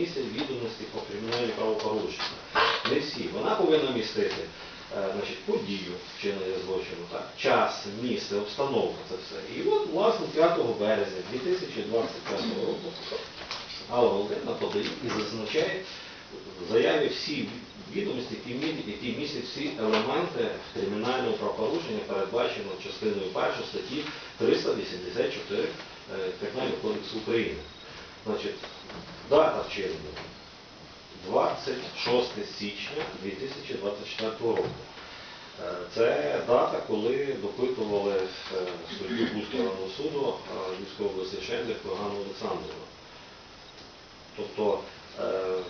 містять відомості про кримінальні правопорушення. Не всі. Вона повинна містити е, значить, подію вчинення злочину, так, час, місце, обстановка, це все. І от, власне, 5 березня 2025 року Алла Володимирівна подає і зазначає в заяві всі відомості, які містять, всі елементи кримінального правопорушення, передбаченого частиною 1 статті 384 е, Кримінального кодексу України. Значить, дата вчинення 26 січня 2024 року. Е, Це дата, коли допитували е, суддю Бузького суду Львівської області Шендрик Ганну Олександрівну. Тобто е,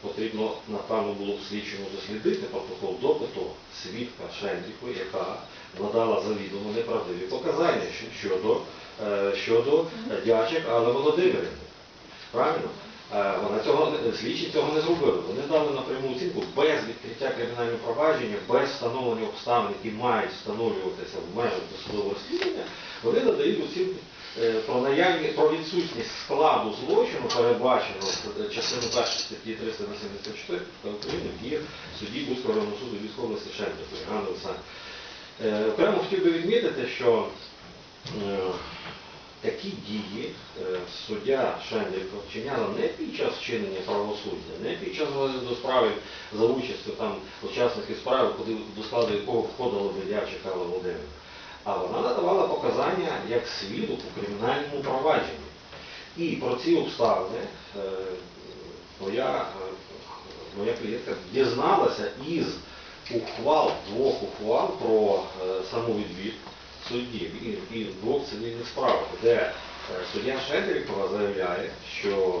потрібно, напевно, було б слідчому дослідити протокол допиту свідка Шендріку, яка надала завідомо неправдиві показання щодо, щодо дячик Алли Володимирівни. Правильно? Е, Вона цього слідчі цього не зробили. Вони дали напряму оцінку без відкриття кримінального провадження, без встановлення обставин, які мають встановлюватися в межах досудового розслідування, вони надають оцінку е, про наявність, про відсутність складу злочину, передбаченого частиною 1 статті 384 України в діях судді Бузького районного суду Ганни Олександрівни. Е, Окремо хотів би відмітити, що такі дії е, суддя Шендріков вчиняла не під час вчинення правосуддя, не під час розгляду справи за участю там учасників справи, куди до складу якого входила Бедяча Карла Володимирівна, а вона надавала показання як свідок у кримінальному провадженні. І про ці обставини е, моя, е, моя клієнтка дізналася із ухвал, двох ухвал про самовідвід судді і, і двох цивільних справах, де е, суддя Шендрікова заявляє, що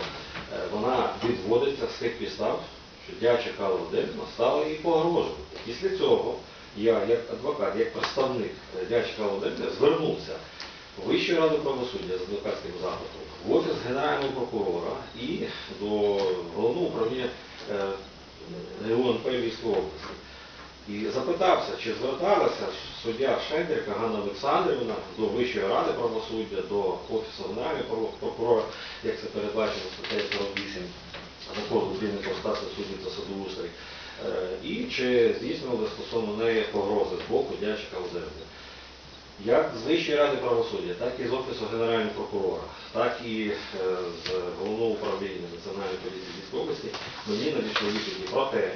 е, вона відводиться з тих підстав, що дяча Карла Володимирівна стала їй погрожувати. Після цього я, як адвокат, як представник е, дяча Карла Володимирівни, звернувся в Вищу раду правосуддя з адвокатським запитом, в офіс Генерального прокурора і до головного управління ГУНП Львівської області. І запитався, чи зверталася суддя Шендрика Ганна Олександрівна до Вищої ради правосуддя, до Офісу Генерального прокурора, як це передбачено статтею 48 закону України про статус суддів та судоустрій, Е, і чи здійснювали стосовно неї погрози з боку дячика Володимира. Як з Вищої ради правосуддя, так і з Офісу Генерального прокурора, так і е, з Головного управління Національної поліції області мені надійшли відповіді про те,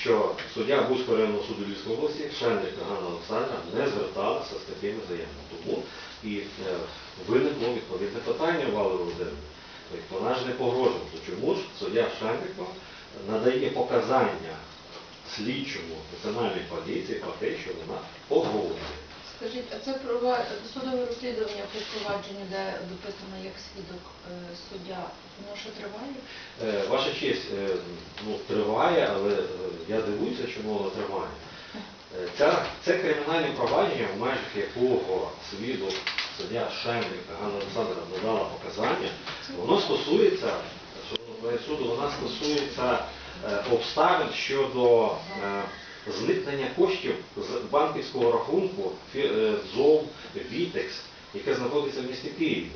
що суддя Бузького районного суду Львівської області Шендрика Ганна Олександра не зверталася з такими заявами. Тому і е, виникло відповідне питання Вали Володимирівни. Тобто вона ж не погрожувала. То чому ж суддя Шендриков надає показання слідчому національної поліції про те, що вона погрожує? Скажіть, а це прова- досудове розслідування по провадженню, де дописано як свідок е, суддя, воно що триває? Е, Ваша честь е, ну, триває, але я дивуюся, чому воно триває. Ця, це кримінальне провадження, в межах якого свідок суддя Шендрика Ганна Олександра надала показання, воно стосується, суду, вона стосується обставин щодо зникнення коштів банківського рахунку е, ЗОВ Вітекс, яке знаходиться в місті Києві.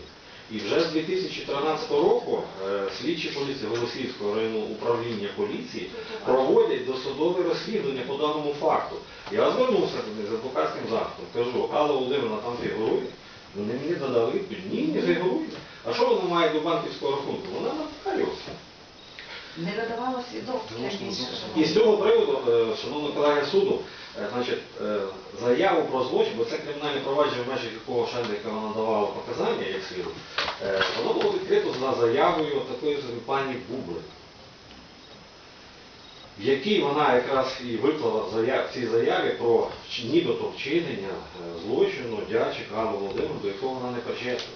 І вже з 2013 року е, слідчі поліції Голосівського районного управління поліції проводять досудове розслідування по даному факту. Я звернувся до з адвокатським запитом, кажу, Алла Володимирівна там фігурує. Вони мені додали відповідь, ні, не фігурує. А що вона має до банківського рахунку? Вона нотаріуса. Не надавало свідок для. І з цього приводу, е, шановні колеги суду, значить, е, заяву про злочин, бо це кримінальне провадження, в межах якого Шендрика вона давала показання як свідок, е, воно було відкрито за заявою такої собі пані Бублик, в якій вона якраз і виклала в в цій заяві про нібито вчинення е, злочину дячик Галу Володимиру, до якого вона не причетна.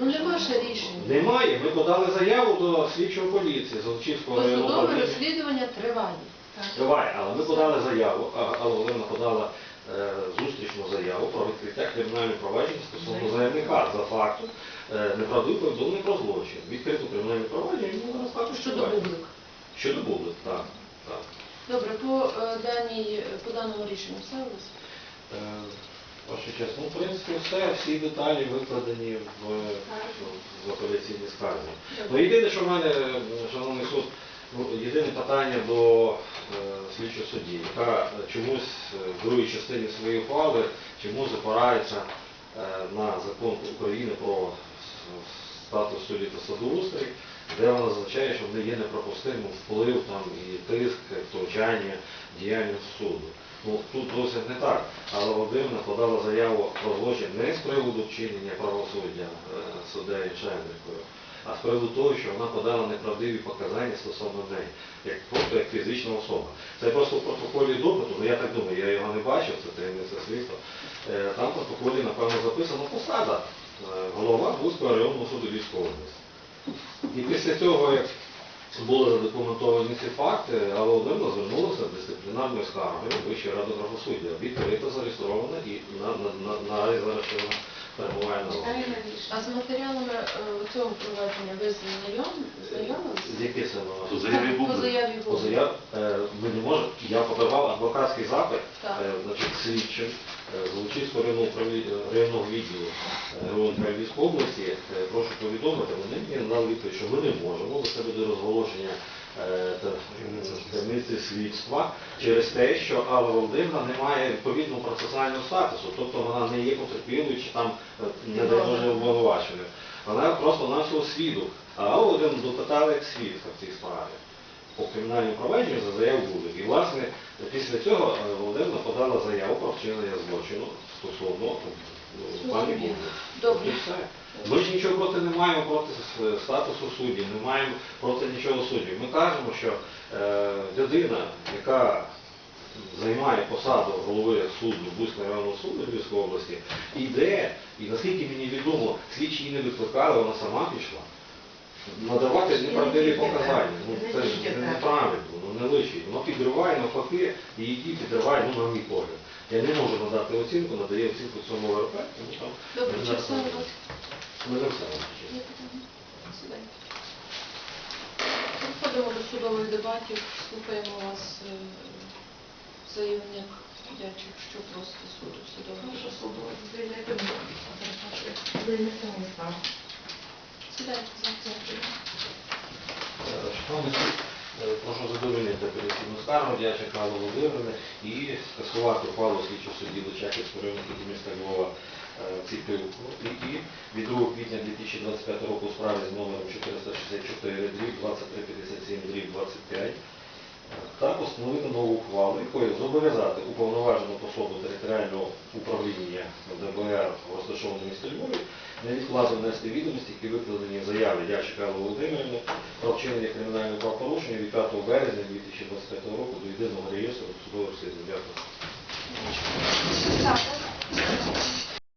Ну не ваше рішення. Немає. Ми подали заяву до слідчого поліції Золочівського районного Досудове розслідування триває. Триває, але ми подали заяву, а Алла Володимирівна подала е, зустрічну заяву про відкриття кримінального провадження стосовно заявника за фактом е, неправдивого повідомлення про злочин. Відкрито кримінальне провадження, і ми зараз Щодо бублик. Щодо бублик, так. так. Добре, по, е, даній, по даному рішенню все у вас? Е, Ваша честь, ну, в принципі, все, всі деталі викладені в, в апеляційній скарзі. Ну, єдине, що в мене, шановний суд, ну, єдине питання до е, слідчого судді, яка е, чомусь е, в другій частині своєї ухвали чомусь опирається е, на закон України про статус судді та судоустрій, де вона зазначає, що в неї є непропустимим вплив там, і тиск, втручання, діяльність суду. Ну, тут досить не так. Але Володимирна подала заяву про злочин не з приводу вчинення правосуддя е, суддею Шендрикою, а з приводу того, що вона подала неправдиві показання стосовно неї, як просто як фізична особа. Це просто в протоколі допиту, ну я так думаю, я його не бачив, це таємниця слідства. Е, Там в протоколі, напевно, записана посада е, голова Бузького районного суду Львівської області. І після цього, як були задокументовані ці факти, Алла Володимирівна звернулася дисциплінарною скаргою в Вищу раду правосуддя. Відкрита зареєстрована і на, на, на, на на рішення. А з матеріалами е, цього провадження ви знайомі? знайомилися? З яких це По на заяві По заяві заяв е, ми не можемо. Я подавав адвокатський запит, Так. е, значить, слідчим е, з районного, управлі- е, районного відділу РУНК Львівської області. Е, Прошу повідомити, вони мені дали відповідь, що ми не можемо, бо це буде розголошення е, таємниці слідства через те, що Алла Володимирівна не має відповідного процесуального статусу, тобто вона не є потерпілою чи там е, не дуже обвинуваченою. Вона просто нашого свідок. А Алла Володимирівна допитала як свідка в цій справі по кримінальному провадженню за заяву буде. І власне після цього е, Володимирна подала заяву про вчинення злочину стосовно ну, пані. Добре. Ми ж нічого проти не маємо проти статусу суддів, не маємо проти нічого суддів. Ми кажемо, що е, людина, яка займає посаду голови суду Бузького районного суду Львівської області, йде, і наскільки мені відомо, слідчі її не викликали, вона сама пішла. Надавати неправдиві показання. Ну, це ж неправильно, ну не личить. Воно підриває навпаки, і її підриває, ну, на мій погляд. Я не можу надати оцінку, надає оцінку цьому ВРП, тому що Добре, чи все Ми не все Є питання? Сідайте. Переходимо до судових дебатів. Слухаємо вас е, заявник дячих, що просить суду судових Прошу суду звільнити Бубну. Звільнити. Сідайте прошу задовольнити апеляційну скаргу Алли Володимирівни і скасувати ухвалу слідчого судді Личаківського районного суду міста Львова е, Ціпилку і від 2 квітня 2025 року у справі з номером 464 дріб 2357 дріб 25 та постановити нову ухвалу, якою зобов'язати уповноважену посаду територіального управління ДБР розташованого міста Львові невідкладно внести відомості, які викладені заяви заяві Дячика Володимирівни про вчинення кримінального правопорушення від 5 березня 2025 року до єдиного реєстру судових слідів. Дякую.